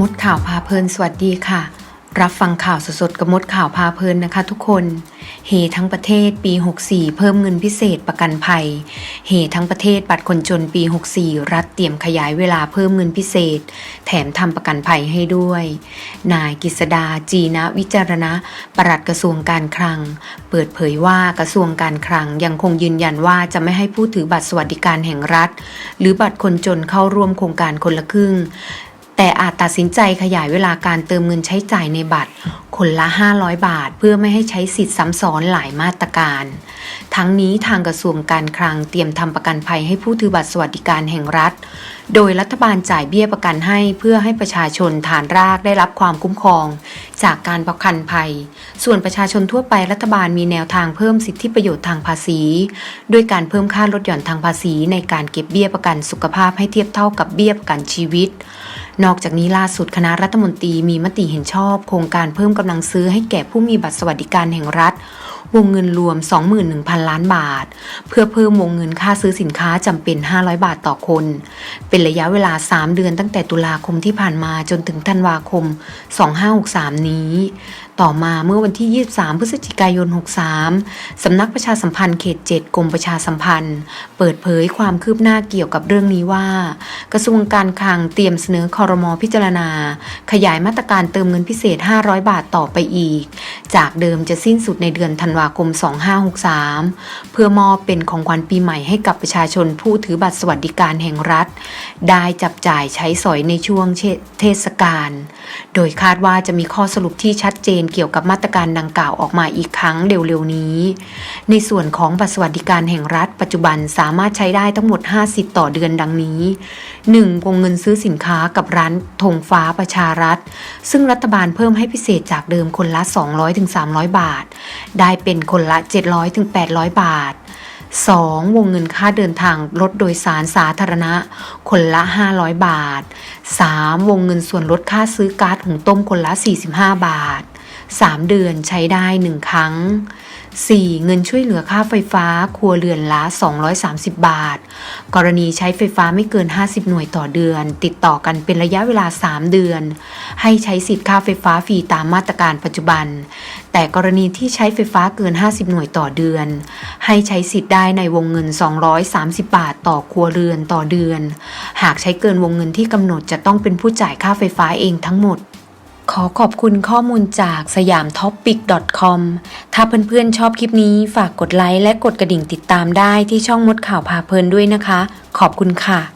มดข่าวพาเพลินสวัสดีค่ะ รับฟังข่าวสดๆกับมดข่าวพาเพลินนะคะทุกคนเฮทั้งประเทศปี 64 เพิ่มเงินพิเศษประกันภัยเฮทั้งประเทศบัตรคนจนปี 64 รัฐเตรียมขยายเวลาเพิ่มเงินพิเศษ แถมทำประกันภัยให้ด้วย นายกฤษดาจีนะวิจารณะ ปลัดกระทรวงการคลัง เปิดเผยว่ากระทรวงการคลังยังคงยืนยันว่าจะไม่ให้ผู้ถือบัตรสวัสดิการแห่งรัฐ หรือบัตรคนจนเข้าร่วมโครงการคนละครึ่ง แต่อาจตัดสินใจขยายเวลาการเติมเงินใช้จ่ายในบัตร คนละ 500 บาท เพื่อไม่ให้ใช้สิทธิ์ซ้ำซ้อนหลายมาตรการ ทั้งนี้ทางกระทรวงการคลังเตรียมทำประกันภัยให้ผู้ถือบัตรสวัสดิการแห่งรัฐ โดยรัฐบาลจ่ายเบี้ยประกันให้เพื่อให้ประชาชนฐานรากได้รับความคุ้มครอง จากการประกันภัย ส่วนประชาชนทั่วไปรัฐบาลมีแนวทางเพิ่มสิทธิประโยชน์ทางภาษี ด้วยการเพิ่มค่าลดหย่อนทางภาษีในการเก็บเบี้ยประกันสุขภาพให้เทียบเท่ากับเบี้ยประกันชีวิต นอกจากนี้ล่าสุดคณะรัฐมนตรีมีมติเห็นชอบ โครงการเพิ่มกำลังซื้อให้แก่ผู้มีบัตรสวัสดิการแห่งรัฐ วงเงินรวม 21,000 ล้านบาท เพื่อเพิ่มวงเงินค่าซื้อสินค้าจำเป็น 500 บาทต่อคน เป็นระยะเวลา 3 เดือนตั้งแต่ตุลาคมที่ผ่านมาจนถึงธันวาคม 2563 นี้ ต่อมาเมื่อวันที่ 23 พฤศจิกายน 63 สำนักประชาสัมพันธ์เขต 7 กรมประชาสัมพันธ์ เปิดเผยความคืบหน้าเกี่ยวกับเรื่องนี้ว่า กระทรวงการคลังเตรียมเสนอคอรมอพิจารณา ขยายมาตรการเติมเงินพิเศษ 500 บาทต่อไปอีก จากเดิมจะสิ้นสุดในเดือนธันวาคม 2563 เพื่อมอบเป็นของขวัญปีใหม่ให้กับประชาชนผู้ถือบัตรสวัสดิการแห่งรัฐ ได้จับจ่ายใช้สอยในช่วงเทศกาล โดยคาดว่าจะมีข้อสรุปที่ชัดเจนเกี่ยวกับมาตรการดังกล่าวออกมาอีกครั้งเร็วๆนี้ ในส่วนของบัตรสวัสดิการแห่งรัฐ ปัจจุบันสามารถใช้ได้ทั้งหมด5สิทธิ์ต่อเดือนดังนี้ 1. วงเงินซื้อสินค้ากับร้านธงฟ้าประชารัฐ ซึ่งรัฐบาลเพิ่มให้พิเศษจากเดิมคนละ 200-300 บาท ได้เป็นคนละ 700-800 บาท 2. วงเงินค่าเดินทางรถโดยสารสาธารณะ คนละ 500 บาท 3. วงเงินส่วนลดค่าซื้อก๊าซหุงต้มคนละ 45 บาท 3 เดือนใช้ได้ 1 ครั้ง 4. เงินช่วยเหลือค่าไฟฟ้าครัวเรือนละ 230 บาท กรณีใช้ไฟฟ้าไม่เกิน 50 หน่วยต่อเดือน ติดต่อกันเป็นระยะเวลา 3 เดือน ให้ใช้สิทธิ์ค่าไฟฟ้าฟรีตามมาตรการปัจจุบัน แต่กรณีที่ใช้ไฟฟ้าเกิน 50 หน่วยต่อเดือน ให้ใช้สิทธิ์ได้ในวงเงิน 230 บาทต่อครัวเรือนต่อเดือน หากใช้เกินวงเงินที่กำหนดจะต้องเป็นผู้จ่ายค่าไฟฟ้าเองทั้งหมด ขอขอบคุณข้อมูลจากสยามท็อปปิก .com ถ้าเพื่อนๆชอบคลิปนี้ฝากกดไลค์และกดกระดิ่งติดตามได้ที่ช่องมดข่าวพาเพลินด้วยนะคะ ขอบคุณค่ะ